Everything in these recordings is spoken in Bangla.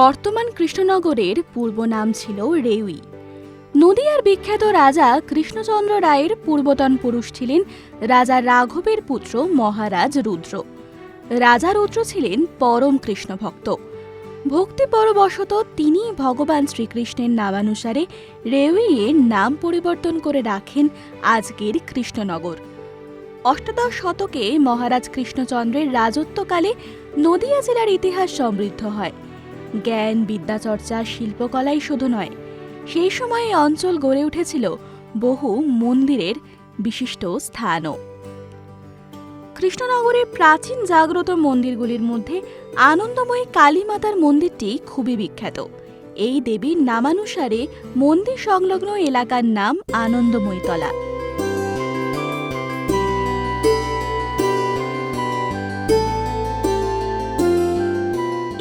বর্তমান কৃষ্ণনগরের পূর্ব নাম ছিল রেউই। নদিয়ার বিখ্যাত রাজা কৃষ্ণচন্দ্র রায়ের পূর্বতন পুরুষ ছিলেন রাজা রাঘবের পুত্র মহারাজ রুদ্র। রাজা রুদ্র ছিলেন পরম কৃষ্ণ ভক্ত ভক্তিপরবশত তিনি ভগবান শ্রীকৃষ্ণের নামানুসারে রেউইয়ের নাম পরিবর্তন করে রাখেন আজকের কৃষ্ণনগর। অষ্টাদশ শতকে মহারাজ কৃষ্ণচন্দ্রের রাজত্বকালে নদিয়া জেলার ইতিহাস সমৃদ্ধ হয়। জ্ঞান বিদ্যাচর্চা শিল্পকলাই শুধু নয়, সেই সময়ে অঞ্চল গড়ে উঠেছিল বহু মন্দিরের বিশিষ্ট স্থানও। কৃষ্ণনগরের প্রাচীন জাগ্রত মন্দিরগুলির মধ্যে আনন্দময়ী কালী মাতার মন্দিরটি খুবই বিখ্যাত। এই দেবীর নামানুসারে মন্দির সংলগ্ন এলাকার নাম আনন্দময়ীতলা।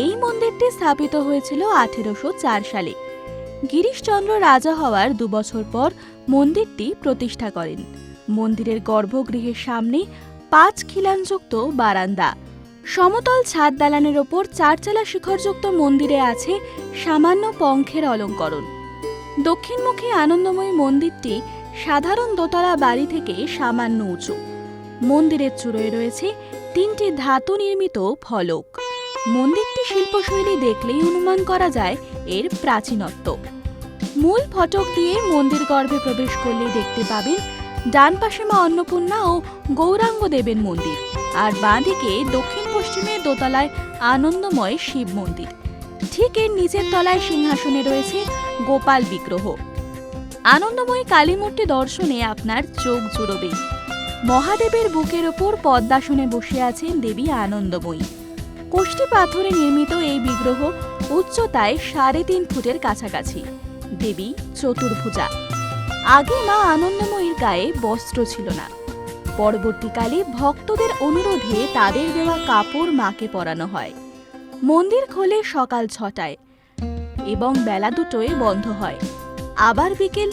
এই মন্দিরটি স্থাপিত হয়েছিল আঠেরোশো চার সালে। গিরিশচন্দ্র রাজা হওয়ার দুবছর পর মন্দিরটি প্রতিষ্ঠা করেন। মন্দিরের গর্ভগৃহের সামনে পাঁচ খিলানযুক্ত বারান্দা। সমতল ছাদ দালানের ওপর চারচালা শিখরযুক্ত মন্দিরে আছে সামান্য পঙ্খের অলঙ্করণ। দক্ষিণমুখী আনন্দময়ী মন্দিরটি সাধারণ দোতলা বাড়ি থেকে সামান্য উঁচু। মন্দিরের চূড়োয় রয়েছে তিনটি ধাতু নির্মিত ফলক। মন্দিরটি শিল্পশৈলী দেখলেই অনুমান করা যায়, এর প্রাচীনত্ব। মূল ফটক দিয়ে মন্দির গর্ভে প্রবেশ করলেই দেখতে পাবেন ডান পাশে মা অন্নপূর্ণা ও গৌরাঙ্গ দেবের মন্দির, আর বাঁদিকে দক্ষিণ পশ্চিমে দোতলায় আনন্দময় শিব মন্দির। ঠিক এর নিচের তলায় সিংহাসনে রয়েছে গোপাল বিগ্রহ। আনন্দময়ী কালীমূর্তি দর্শনে আপনার চোখ জুড়বে। মহাদেবের বুকের ওপর পদ্মাসনে বসে আছেন দেবী আনন্দময়ী। কোষ্ঠী পাথরে নির্মিত এই বিগ্রহ উচ্চতায় সাড়ে তিন ফুটের কাছাকাছি। দেবী চতুর্ভুজা। আগে মা আনন্দময়ীর গায়ে বস্ত্র ছিল না। পরবর্তীকালে ভক্তদের অনুরোধে তাদের দেওয়া কাপড় মাকে পরানো হয়। মন্দির খোলে সকাল ছটায় এবং বেলা দুটোয় বন্ধ হয়। আবার বিকেল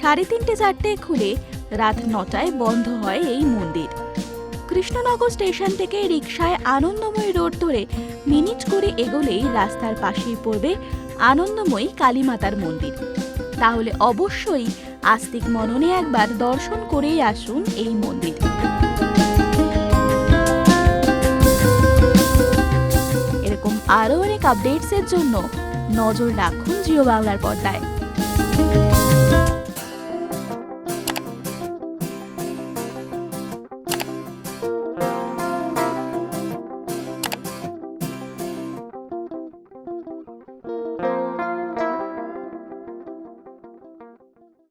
সাড়ে তিনটে চারটে খুলে রাত নটায় বন্ধ হয় এই মন্দির। কৃষ্ণনগর স্টেশন থেকে রিকশায় আনন্দময়ী রোড ধরে মিনিট করে এগোলেই রাস্তার পাশেই পড়বে আনন্দময়ী কালীমাতার মন্দির। তাহলে অবশ্যই আস্তিক মননে একবার দর্শন করেই আসুন এই মন্দির। এরকম আরও অনেক আপডেটসের জন্য নজর রাখুন জিও বাংলার পর্দায়।